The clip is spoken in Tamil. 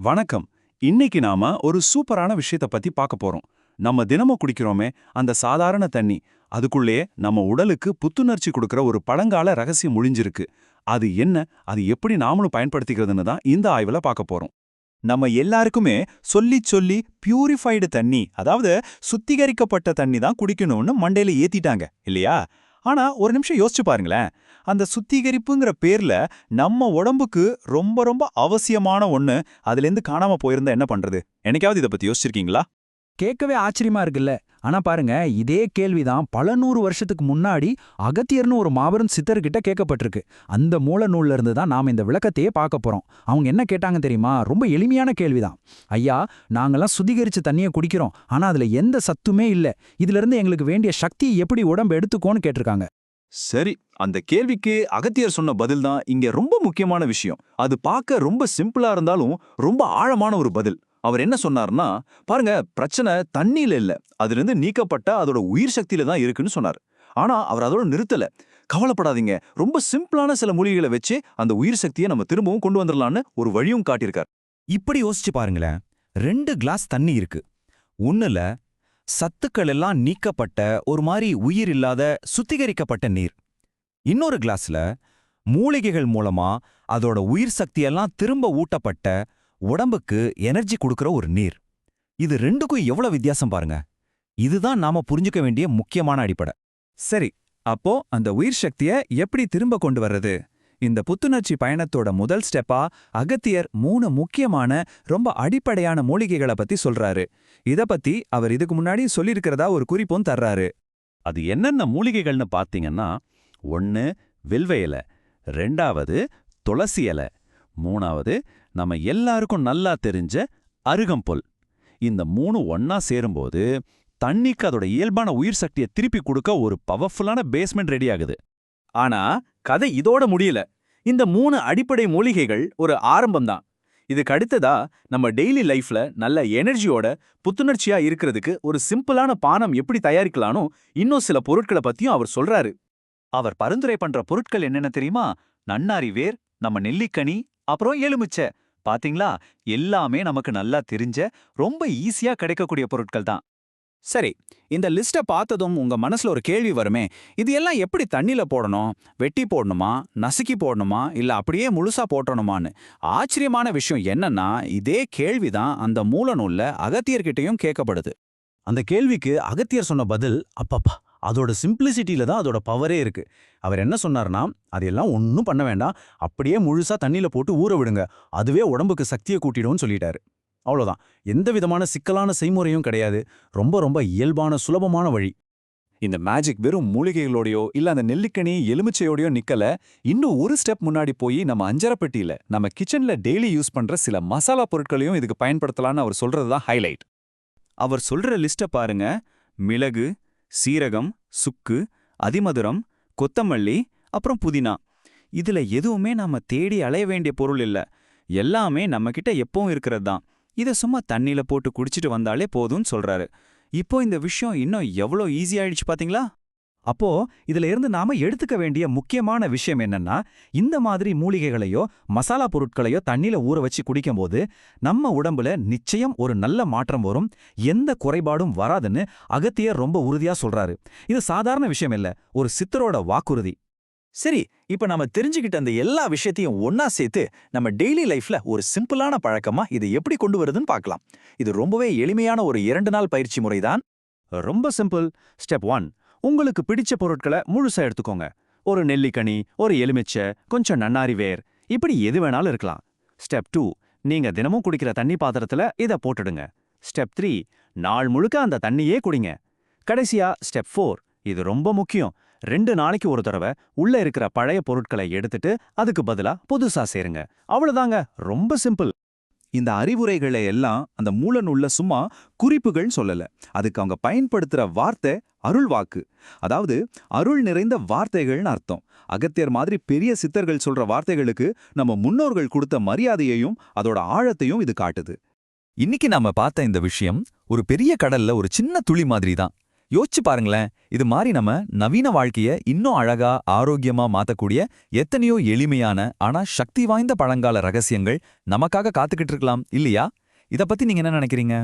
வணக்கம். இன்னைக்கு நாம ஒரு சூப்பரான விஷயத்த பத்தி பார்க்க போறோம். நம்ம தினமும் குடிக்கிறோமே அந்த சாதாரண தண்ணி. அதுக்குள்ளேயே நம்ம உடலுக்கு புத்துணர்ச்சி கொடுக்கிற ஒரு பழங்கால ரகசியம் முழிஞ்சிருக்கு. அது என்ன? அது எப்படி நாமளும் பயன்படுத்திக்கிறதுன்னு தான் இந்த ஆய்வுல பார்க்க போறோம். நம்ம எல்லாருக்குமே சொல்லி சொல்லி பியூரிஃபைடு தண்ணி அதாவது சுத்திகரிக்கப்பட்ட தண்ணி தான் குடிக்கணும்னு மண்டையில ஏத்திட்டாங்க இல்லையா? ஆனா ஒரு நிமிஷம் யோசிச்சு பாருங்களேன். அந்த சுத்திகரிப்புங்கிற பேர்ல நம்ம உடம்புக்கு ரொம்ப ரொம்ப அவசியமான ஒண்ணு அதுலேருந்து காணாம போயிருந்தா என்ன பண்றது? என்னைக்காவது இதை பத்தி யோசிச்சிருக்கீங்களா? கேட்கவே ஆச்சரியமா இருக்குல்ல. ஆனா பாருங்க இதே கேள்விதான் பல நூறு வருஷத்துக்கு முன்னாடி அகத்தியர்னு ஒரு மாபெரும் சித்தர்கிட்ட கேட்கப்பட்டிருக்கு. அந்த மூல நூல்ல இருந்து தான் நாம இந்த விளக்கத்தையே பார்க்க போறோம். அவங்க என்ன கேட்டாங்க தெரியுமா? ரொம்ப எளிமையான கேள்விதான். ஐயா நாங்கெல்லாம் சுதிகரிச்சு தண்ணியை குடிக்கிறோம். ஆனா அதுல எந்த சத்துமே இல்ல. இதுல இருந்து எங்களுக்கு வேண்டிய சக்தியை எப்படி உடம்பு எடுத்துக்கோன்னு கேட்டிருக்காங்க. சரி அந்த கேள்விக்கு அகத்தியர் சொன்ன பதில் தான் இங்க ரொம்ப முக்கியமான விஷயம். அது பார்க்க ரொம்ப சிம்பிளா இருந்தாலும் ரொம்ப ஆழமான ஒரு பதில். அவர் என்ன சொன்னார்னா பாருங்க பிரச்சனை தண்ணியில இல்ல. அதிலிருந்து நீக்கப்பட்ட அதோட உயிர் சக்தியில தான் இருக்குன்னு சொன்னார். ஆனா அவர் அதோட நிறுத்தல. கவலைப்படாதீங்க. ரொம்ப சிம்பிளான சில மூலிகைகளை வச்சு அந்த உயிர் சக்தியை நம்ம திரும்பவும் கொண்டு வந்துடலான்னு ஒரு வழியும் காட்டியிருக்கார். இப்படி யோசிச்சு பாருங்களேன். ரெண்டு கிளாஸ் தண்ணி இருக்கு. ஒண்ணுல சத்துக்கள் எல்லாம் நீக்கப்பட்ட ஒரு மாதிரி உயிர் இல்லாத சுத்திகரிக்கப்பட்ட நீர். இன்னொரு கிளாஸ்ல மூலிகைகள் மூலமா அதோட உயிர் சக்தியெல்லாம் திரும்ப ஊட்டப்பட்ட உடம்புக்கு எனர்ஜி கொடுக்குற ஒரு நீர். இது ரெண்டுக்கும் எவ்வளவு வித்தியாசம் பாருங்க. இதுதான் நாம புரிஞ்சுக்க வேண்டிய முக்கியமான அடிப்படை. சரி அப்போ அந்த உயிர் சக்திய எப்படி திரும்ப கொண்டு வர்றது? இந்த புத்துணர்ச்சி பயணத்தோட முதல் ஸ்டெப்பா அகத்தியர் மூணு முக்கியமான ரொம்ப அடிப்படையான மூலிகைகளை பத்தி சொல்றாரு. இத பத்தி அவர் இதுக்கு முன்னாடி சொல்லியிருக்கிறதா ஒரு குறிப்பும் தர்றாரு. அது என்னென்ன மூலிகைகள்னு பார்த்தீங்கன்னா ஒன்று வில்வ இலை ரெண்டாவது துளசி இலை மூணாவது நம்ம எல்லாருக்கும் நல்லா தெரிஞ்ச அருகம்புல். இந்த மூணு ஒன்னா சேரும்போது தண்ணிக்கு அதோட இயல்பான உயிர் சக்தியை திருப்பி கொடுக்க ஒரு பவர்ஃபுல்லான பேஸ்மெண்ட் ரெடி ஆகுது. ஆனா கதை இதோட முடியல. இந்த மூணு அடிப்படை மூலிகைகள் ஒரு ஆரம்பம்தான். இதுக்கு அடுத்ததா நம்ம டெய்லி லைஃப்ல நல்ல எனர்ஜியோட புத்துணர்ச்சியா இருக்கிறதுக்கு ஒரு சிம்பிளான பானம் எப்படி தயாரிக்கலானோ இன்னும் சில பொருட்களை பத்தியும் அவர் சொல்றாரு. அவர் பரிந்துரை பண்ற பொருட்கள் என்னென்ன தெரியுமா? நன்னாரி வேர் நம்ம நெல்லிக்கனி அப்புறம் எலுமிச்சை. பாத்தீங்களா? எல்லாமே நமக்கு நல்லா தெரிஞ்ச ரொம்ப ஈஸியா கிடைக்கக்கூடிய பொருட்கள் தான். சரி இந்த லிஸ்ட பார்த்ததும் உங்க மனசுல ஒரு கேள்வி வருமே. இது எல்லாம் எப்படி தண்ணில போடணும்? வெட்டி போடணுமா? நசுக்கி போடணுமா? இல்ல அப்படியே முழுசா போட்டணுமான்னு? ஆச்சரியமான விஷயம் என்னன்னா இதே கேள்விதான் அந்த மூல நூல்ல அகத்தியர்கிட்டயும் கேட்கப்படுது. அந்த கேள்விக்கு அகத்தியர் சொன்ன பதில் அப்பப்பா. அதோட சிம்பிளிசிட்டியில் தான் அதோட பவரே இருக்கு. அவர் என்ன சொன்னார்னா அதெல்லாம் ஒன்றும் பண்ண வேண்டாம். அப்படியே முழுசா தண்ணியில போட்டு ஊற விடுங்க. அதுவே உடம்புக்கு சக்தியை கூட்டிடும்னு சொல்லிட்டாரு. அவ்வளோதான் எந்த விதமான சிக்கலான செய்முறையும் கிடையாது. ரொம்ப ரொம்ப இயல்பான சுலபமான வழி. இந்த மேஜிக் வெறும் மூலிகைகளோடயோ இல்ல அந்த நெல்லிக்கனி எலுமிச்சையோடயோ நிக்கல. இன்னும் ஒரு ஸ்டெப் முன்னாடி போய் நம்ம அஞ்சரப்பெட்டியில நம்ம கிச்சன்ல டெய்லி யூஸ் பண்ற சில மசாலா பொருட்களையும் இதுக்கு பயன்படுத்தலாம்னு அவர் சொல்கிறது தான் ஹைலைட் அவர் சொல்ற லிஸ்ட பாருங்க. மிளகு சீரகம் சுக்கு அதிமதுரம் கொத்தமல்லி அப்புறம் புதினா. இதுல எதுவுமே நாம தேடி அலைய வேண்டிய பொருள் இல்ல. எல்லாமே நம்மகிட்ட எப்பவும் இருக்கிறது தான் இதை சும்மா தண்ணியில போட்டு குடிச்சிட்டு வந்தாலே போதும்னு சொல்றாரு. இப்போ இந்த விஷயம் இன்னும் எவ்வளோ ஈஸி ஆயிடுச்சு பாத்தீங்களா? அப்போ இதுல இருந்து நாம எடுத்துக்க வேண்டிய முக்கியமான விஷயம் என்னன்னா இந்த மாதிரி மூலிகைகளையோ மசாலா பொருட்களையோ தண்ணியில ஊற வச்சு குடிக்கும்போது நம்ம உடம்புல நிச்சயம் ஒரு நல்ல மாற்றம் வரும். எந்த குறைபாடும் வராதுன்னு அகத்தியர் ரொம்ப உறுதியா சொல்றாரு. இது சாதாரண விஷயம் இல்ல ஒரு சித்தரோட வாக்குறுதி. சரி இப்ப நாம தெரிஞ்சுக்கிட்ட அந்த எல்லா விஷயத்தையும் ஒன்னா சேர்த்து நம்ம டெய்லி லைஃப்ல ஒரு சிம்பிளான பழக்கமா இதை எப்படி கொண்டு வருதுன்னு பார்க்கலாம். இது ரொம்பவே எளிமையான ஒரு இரண்டு நாள் பயிற்சி முறைதான். ரொம்ப சிம்பிள் ஸ்டெப் ஒன் உங்களுக்கு பிடிச்ச பொருட்களை முழுசா எடுத்துக்கோங்க. ஒரு நெல்லிக்கனி ஒரு எலுமிச்சை கொஞ்சம் நன்னாரி வேர் இப்படி எது வேணாலும் இருக்கலாம். ஸ்டெப் டூ நீங்க தினமும் குடிக்கிற தண்ணி பாத்திரத்துல இதை போட்டுடுங்க. ஸ்டெப் த்ரீ நாள் முழுக்க அந்த தண்ணியே குடிங்க. கடைசியா ஸ்டெப் ஃபோர் இது ரொம்ப முக்கியம். ரெண்டு நாளைக்கு ஒரு தடவை உள்ள இருக்கிற பழைய பொருட்களை எடுத்துட்டு அதுக்கு பதிலா புதுசா சேருங்க. அவ்வளவுதாங்க ரொம்ப சிம்பிள். இந்த அறிவுரைகளை எல்லாம் அந்த மூல நூல்ல சும்மா குறிப்புகள் சொல்லல. அதுக்கு அவங்க பயன்படுத்துற வார்த்தை அருள் வாக்கு அதாவது அருள் நிறைந்த வார்த்தைகள்னு அர்த்தம். அகத்தியர் மாதிரி பெரிய சித்தர்கள் சொல்ற வார்த்தைகளுக்கு நம்ம முன்னோர்கள் கொடுத்த மரியாதையையும் அதோட ஆழத்தையும் இது காட்டுது. இன்னைக்கு நாம பார்த்த இந்த விஷயம் ஒரு பெரிய கடல்ல ஒரு சின்ன துளி மாதிரி தான் யோசிச்சு பாருங்களேன் இது மாதிரி நம்ம நவீன வாழ்க்கைய இன்னும் அழகா ஆரோக்கியமா மாத்தக்கூடிய எத்தனையோ எளிமையான ஆனா சக்தி வாய்ந்த பழங்கால ரகசியங்கள் நமக்காக காத்துக்கிட்டு இருக்கலாம் இல்லையா? இத பத்தி நீங்க என்ன நினைக்கிறீங்க?